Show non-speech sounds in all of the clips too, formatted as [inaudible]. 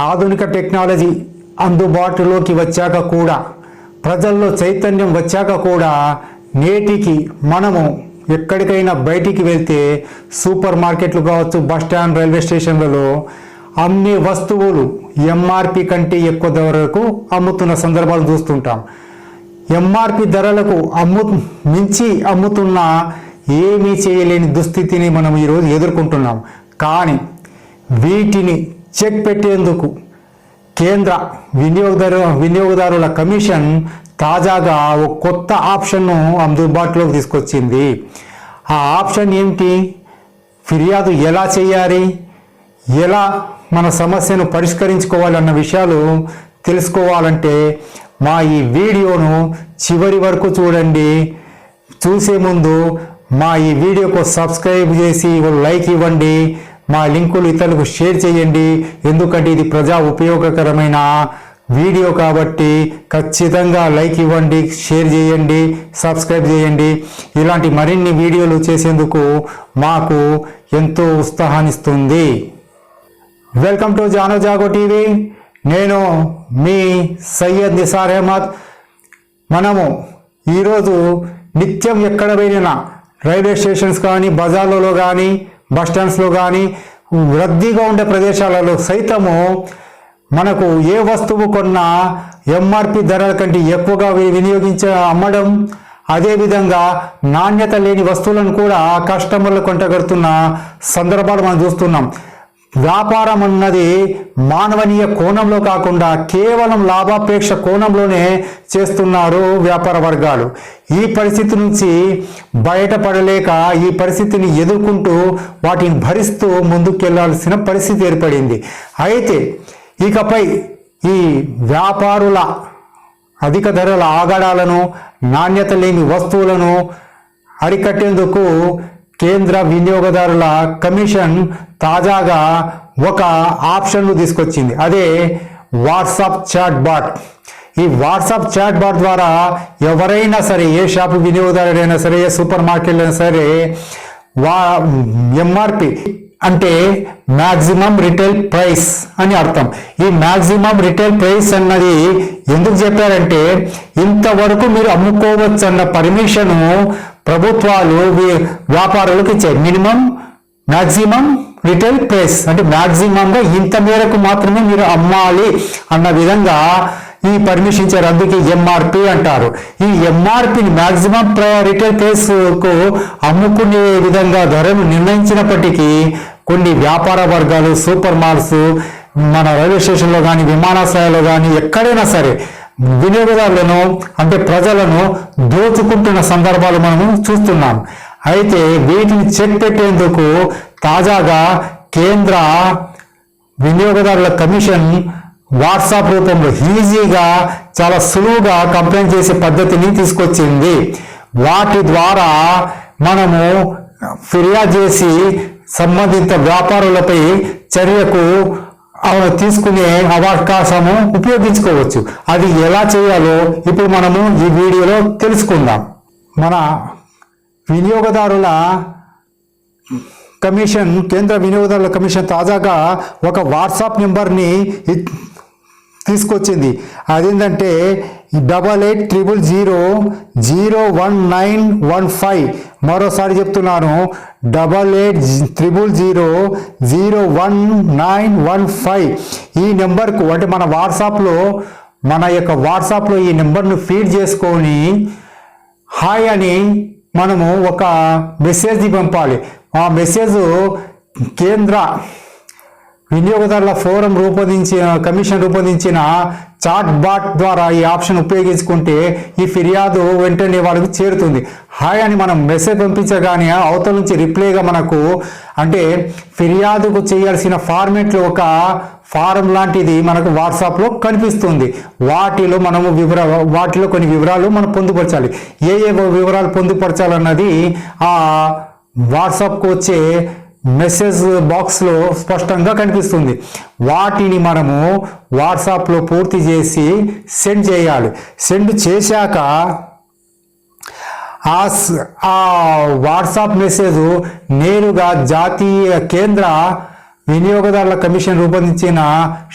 ఆధునిక టెక్నాలజీ అందుబాటులోకి వచ్చాక కూడా ప్రజల్లో చైతన్యం వచ్చాక కూడా నేటికి మనము ఎక్కడికైనా బయటికి వెళ్తే సూపర్ మార్కెట్లు కావచ్చు బస్ స్టాండ్ రైల్వే స్టేషన్లలో అమ్మే వస్తువులు ఎంఆర్పి కంటే ఎక్కువ ధరకు అమ్ముతున్న సందర్భాలు చూస్తుంటాం. ఎంఆర్పి ధరలకు అమ్ము మించి అమ్ముతున్న ఏమీ చేయలేని దుస్థితిని మనం ఈరోజు ఎదుర్కొంటున్నాం. కానీ వీటిని చెక్ పెట్టేందుకు కేంద్ర వినియోగదారు వినియోగదారుల కమిషన్ తాజాగా ఒక కొత్త ఆప్షన్ను అందుబాటులోకి తీసుకొచ్చింది. ఆ ఆప్షన్ ఏమిటి ఫిర్యాదు ఎలా చేయాలి? ఎలా మన సమస్యను పరిష్కరించుకోవాలన్న విషయాలు తెలుసుకోవాలంటే మా ఈ వీడియోను చివరి వరకు చూడండి. చూసే ముందు మా ఈ వీడియోకు సబ్స్క్రైబ్ చేసి లైక్ ఇవ్వండి. మా లింకులు ఇతరులకు షేర్ చేయండి. ఎందుకంటే ఇది ప్రజా ఉపయోగకరమైన వీడియో కాబట్టి ఖచ్చితంగా లైక్ ఇవ్వండి షేర్ చేయండి సబ్స్క్రైబ్ చేయండి. ఇలాంటి మరిన్ని వీడియోలు చేసేందుకు మాకు ఎంతో ఉత్సాహాన్నిస్తుంది. Welcome to Jaano Jaago TV. నేను మీ సయ్యద్ నిసార్ అహ్మద్. మనము ఈరోజు నిత్యం ఎక్కడ పోయిన రైల్వే స్టేషన్స్ కానీ బజార్లలో కానీ బస్ స్టాండ్స్లో కానీ రద్దీగా ఉండే ప్రదేశాలలో సైతము మనకు ఏ వస్తువు కొన్నా ఎంఆర్పి ధరల కంటే ఎక్కువగా వినియోగించ అమ్మడం అదేవిధంగా నాణ్యత లేని వస్తువులను కూడా కస్టమర్లు కొంటగడుతున్న సందర్భాలు మనం చూస్తున్నాం. వ్యాపారం అన్నది మానవనీయ కోణంలో కాకుండా కేవలం లాభాపేక్ష కోణంలోనే చేస్తున్నారు వ్యాపార వర్గాలు. ఈ పరిస్థితి నుంచి బయటపడలేక ఈ పరిస్థితిని ఎదుర్కొంటూ వాటిని భరిస్తూ ముందుకెళ్ళాల్సిన పరిస్థితి ఏర్పడింది. అయితే ఇకపై ఈ వ్యాపారుల అధిక ధరల ఆగడాలను నాణ్యత లేని వస్తువులను అరికట్టేందుకు కేంద్ర వినియోగదారుల కమిషన్ తాజాగా ఒక ఆప్షన్ను తీసుకొచ్చింది. అదే వాట్సాప్ చాట్ బాట్ ఈ వాట్సాప్ చాట్ బాట్ ద్వారా ఎవరైనా సరే ఏ షాప్ వినియోగదారుడైనా సరే ఏ సూపర్ మార్కెట్ అయినా సరే వా ఎంఆర్పి అంటే మ్యాక్సిమం రిటైల్ ప్రైస్ అని అర్థం. ఈ మ్యాక్సిమం రిటైల్ ప్రైస్ అన్నది ఎందుకు చెప్పారంటే ఇంతవరకు మీరు అమ్ముకోవచ్చు అన్న పర్మిషను ప్రభుత్వాలు వ్యాపారులకు ఇచ్చాయి మినిమం మ్యాక్సిమం రిటైల్ ప్రైస్. అంటే మ్యాక్సిమం గా ఇంత మేరకు మాత్రమే మీరు అమ్మాలి అన్న విధంగా ఈ పర్మిషన్ ఇచ్చారు. అందుకే ఎంఆర్పి అంటారు. ఈ ఎంఆర్పిని మ్యాక్సిమం రిటైల్ ప్రైస్కు అమ్ముకునే విధంగా ధరను నిర్ణయించినప్పటికీ కొన్ని వ్యాపార వర్గాలు సూపర్ మాల్స్ మన రైల్వే స్టేషన్లో కానీ విమానాశ్రయాల్లో కానీ ఎక్కడైనా సరే వినియోగదారులను అంటే ప్రజలను దోచుకుంటున్న సందర్భాలు మనము చూస్తున్నాం. అయితే వీటిని చెక్ పెట్టేందుకు తాజాగా కేంద్ర వినియోగదారుల కమిషన్ వాట్సాప్ రూపంలో ఈజీగా చాలా సులువుగా కంప్లైంట్ చేసే పద్ధతిని తీసుకొచ్చింది. వాటి ద్వారా మనము ఫిర్యాదు చేసి సంబంధిత వ్యాపారులపై చర్యకు తీసుకునే అవకాశము ఉపయోగించుకోవచ్చు. అది ఎలా చేయాలో ఇప్పుడు మనము ఈ వీడియోలో తెలుసుకుందాం. మన వినియోగదారుల కమిషన్ కేంద్ర వినియోగదారుల కమిషన్ తాజాగా ఒక వాట్సాప్ నెంబర్ని తీసుకొచ్చింది. అదేంటంటే double eight triple zero zero one nine one five మరోసారి చెప్తున్నాను. Double eight triple zero zero one nine one five ఈ నెంబర్కు అంటే మన వాట్సాప్లో మన యొక్క వాట్సాప్లో ఈ నెంబర్ను ఫీడ్ చేసుకొని హాయ్ అని మనము ఒక మెసేజ్ని పంపాలి. ఆ మెసేజ్ కేంద్ర వినియోగదారుల ఫోరం రూపొందించిన కమిషన్ రూపొందించిన చాట్ బాట్ ద్వారా ఈ ఆప్షన్ ఉపయోగించుకుంటే ఈ ఫిర్యాదు వెంటనే వాళ్ళకి చేరుతుంది. హాయ్ అని మనం మెసేజ్ పంపించగానే అవతల నుంచి రిప్లైగా మనకు అంటే ఫిర్యాదుకు చేయాల్సిన ఫార్మేట్లో ఒక ఫారం లాంటిది మనకు వాట్సాప్లో కనిపిస్తుంది. వాటిలో మనము వివర వాటిలో కొన్ని వివరాలు మనం పొందుపరచాలి. ఏ ఏ వివరాలు పొందుపరచాలన్నది ఆ వాట్సాప్కు వచ్చే మెసేజ్ బాక్స్లో స్పష్టంగా కనిపిస్తుంది. వాటిని మనము వాట్సాప్లో పూర్తి చేసి సెండ్ చేయాలి. సెండ్ చేశాక ఆ వాట్సాప్ మెసేజ్ నేరుగా జాతీయ కేంద్ర వినియోగదారుల కమిషన్ రూపొందించిన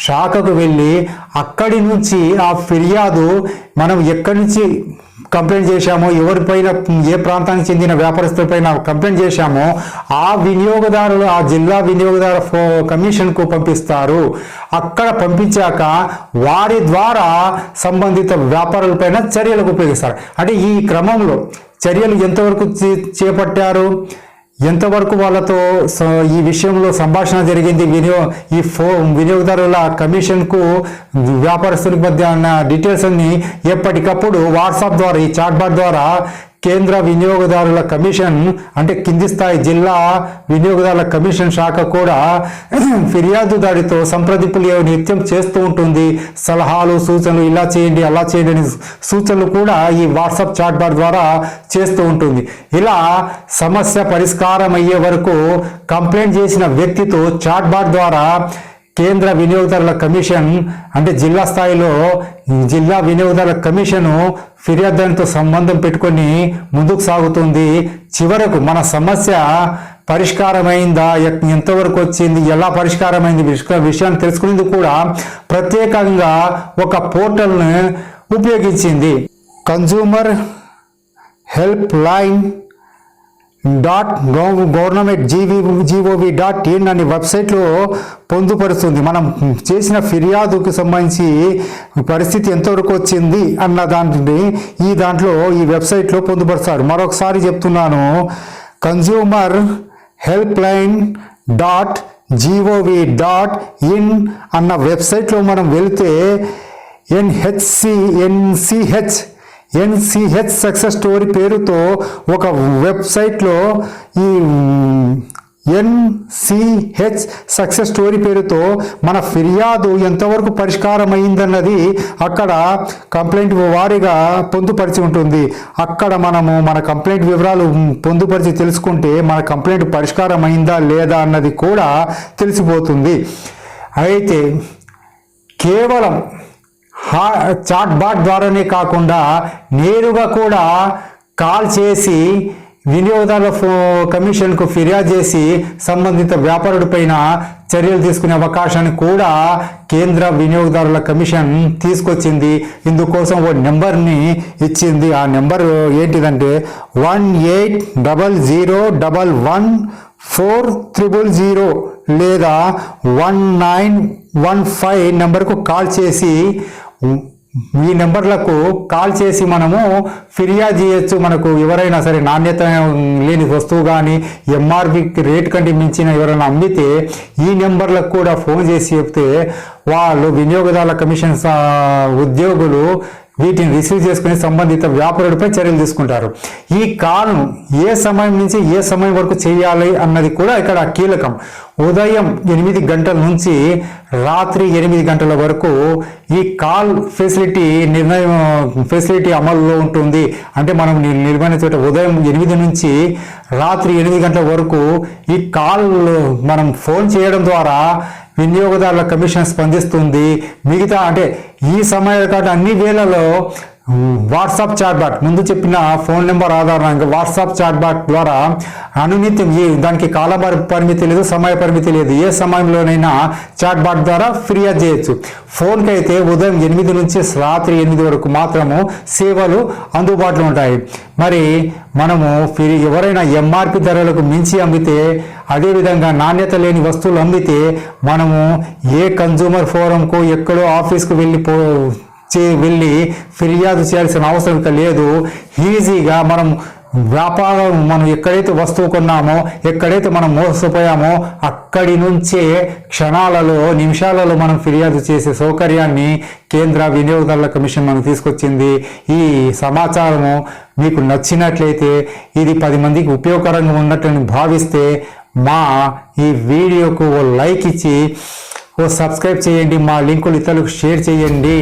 శాఖకు వెళ్ళి అక్కడి నుంచి ఆ ఫిర్యాదు మనం ఎక్కడి నుంచి కంప్లైంట్ చేశామో ఎవరిపైన ఏ ప్రాంతానికి చెందిన వ్యాపారస్తులపైన కంప్లైంట్ చేశామో ఆ వినియోగదారులు ఆ జిల్లా వినియోగదారు కమిషన్కు పంపిస్తారు. అక్కడ పంపించాక వారి ద్వారా సంబంధిత వ్యాపారులపైన చర్యలకు ఉపయోగిస్తారు. అంటే ఈ క్రమంలో చర్యలు ఎంతవరకు చే- చేపట్టారు? ఎంతవరకు వాళ్ళతో స- ఈ విషయంలో సంభాషణ జరిగింది? వినియో ఈ ఫో వినియోగదారుల కమిషన్కు వ్యాపారస్తుల మధ్య ఉన్న డీటెయిల్స్ అన్ని ఎప్పటికప్పుడు వాట్సాప్ ద్వారా ఈ చాట్బాట్ ద్వారా కేంద్ర వినియోగదారుల కమిషన్ అంటే కింది స్థాయి జిల్లా వినియోగదారుల కమిషన్ శాఖ కూడా [clears throat] ఫిర్యాదుదారితో సంప్రదింపులు ఏ- నిత్యం చేస్తూ ఉంటుంది. సలహాలు సూచనలు ఇలా చేయండి అలా చేయండి అనే సూచనలు కూడా ఈ వాట్సాప్ చాట్ బార్ ద్వారా చేస్తూ ఉంటుంది. ఇలా సమస్య పరిష్కారం అయ్యే వరకు కంప్లైంట్ చేసిన వ్యక్తితో చాట్ బార్ ద్వారా కేంద్ర వినియోగదారుల కమిషన్ అంటే జిల్లా స్థాయిలో జిల్లా వినియోగదారుల కమిషను ఫిర్యాదుదారునితో సంబంధం పెట్టుకొని ముందుకు సాగుతుంది. చివరకు మన సమస్య పరిష్కారమైందా? ఎంతవరకు వచ్చింది? ఎలా పరిష్కారమైంది? విషయాన్ని తెలుసుకునేందుకు కూడా ప్రత్యేకంగా ఒక పోర్టల్ను ఉపయోగించింది. Consumer helpline dot government G V gov dot in అనే వెబ్సైట్లో పొందుపరుస్తుంది. మనం చేసిన ఫిర్యాదుకు సంబంధించి పరిస్థితి ఎంతవరకు వచ్చింది అన్న దాంట్లో ఈ దాంట్లో ఈ వెబ్సైట్లో పొందుపరుస్తారు. మరొకసారి చెప్తున్నాను. Consumer help line dot G O V dot in అన్న వెబ్సైట్లో మనం వెళితే NHC NCH NCH success story పేరుతో ఒక వెబ్సైట్లో ఈ ఎన్సిహెచ్ సక్సెస్ స్టోరీ పేరుతో మన ఫిర్యాదు ఎంతవరకు పరిష్కారం అయిందన్నది అక్కడ కంప్లైంట్ వారీగా పొందుపరిచి ఉంటుంది. అక్కడ మనము మన కంప్లైంట్ వివరాలు పొందుపరిచి తెలుసుకుంటే మన కంప్లైంట్ పరిష్కారం అయిందా లేదా అన్నది కూడా తెలిసిపోతుంది. అయితే కేవలం చాట్ బాట్ ద్వారానే కాకుండా నేరుగా కూడా కాల్ చేసి వినియోగదారుల ఫో కమిషన్కు ఫిర్యాదు చేసి సంబంధిత వ్యాపారుడి పైన చర్యలు తీసుకునే అవకాశాన్ని కూడా కేంద్ర వినియోగదారుల కమిషన్ తీసుకొచ్చింది. ఇందుకోసం ఓ నెంబర్ని ఇచ్చింది. ఆ నెంబర్ ఏంటిదంటే one eight double zero double one four triple zero లేదా వన్ నైన్ వన్ ఫైవ్ నెంబర్కు కాల్ చేసి ఈ నెంబర్లకు కాల్ చేసి మనము ఫిర్యాదు చేయొచ్చు. మనకు ఎవరైనా సరే నాణ్యత లేని వస్తువు కానీ ఎంఆర్పి రేట్ కంటే మించిన ఎవరైనా అమ్మితే ఈ నెంబర్లకు కూడా ఫోన్ చేసి చెప్తే వాళ్ళు వినియోగదారుల కమిషన్ ఉద్యోగులు వీటిని రిసీవ్ చేసుకుని సంబంధిత వ్యాపారుడిపై చర్యలు తీసుకుంటారు. ఈ కాల్ను ఏ సమయం నుంచి ఏ సమయం వరకు చేయాలి అన్నది కూడా ఇక్కడ కీలకం. ఉదయం ఎనిమిది గంటల నుంచి రాత్రి ఎనిమిది గంటల వరకు ఈ కాల్ ఫెసిలిటీ నిర్ణయం ఫెసిలిటీ అమల్లో ఉంటుంది. అంటే మనం నిర్మాణ చోట ఉదయం ఎనిమిది నుంచి రాత్రి ఎనిమిది గంటల వరకు ఈ కాల్ మనం ఫోన్ చేయడం ద్వారా వినియోగదారుల కమిషన్ స్పందిస్తుంది. మిగతా అంటే ఈ సమయాల కాదు అన్ని వేళలో వాట్సాప్ చాట్బాట్ ముందు చెప్పిన ఫోన్ నెంబర్ ఆధారంగా వాట్సాప్ చాట్బాట్ ద్వారా అనునిత్యం ఏ దానికి కాల పరిమితి లేదు సమయ పరిమితి లేదు. ఏ సమయంలోనైనా చాట్బాట్ ద్వారా ఫిర్యాదు చేయొచ్చు. ఫోన్కి అయితే ఉదయం ఎనిమిది నుంచి రాత్రి ఎనిమిది వరకు మాత్రము సేవలు అందుబాటులో ఉంటాయి. మరి మనము ఫిరి ఎవరైనా ఎంఆర్పి ధరలకు మించి అమ్మితే అదేవిధంగా నాణ్యత లేని వస్తువులు అమ్మితే మనము ఏ కన్జ్యూమర్ ఫోరంకు ఎక్కడో ఆఫీస్కు వెళ్ళి పో చే వెళ్ళి ఫిర్యాదు చేయాల్సిన అవసరం ఇక లేదు. ఈజీగా మనం వ్యాపారం మనం ఎక్కడైతే వస్తువు కొన్నామో ఎక్కడైతే మనం మోసపోయామో అక్కడి నుంచే క్షణాలలో నిమిషాలలో మనం ఫిర్యాదు చేసే సౌకర్యాన్ని కేంద్ర వినియోగదారుల కమిషన్ మనం తీసుకొచ్చింది. ఈ సమాచారము మీకు నచ్చినట్లయితే ఇది పది మందికి ఉపయోగకరంగా ఉన్నట్లని భావిస్తే మా ఈ వీడియోకు ఓ లైక్ ఇచ్చి ఓ సబ్స్క్రైబ్ చేయండి. మా లింకులు ఇతరులకు షేర్ చేయండి.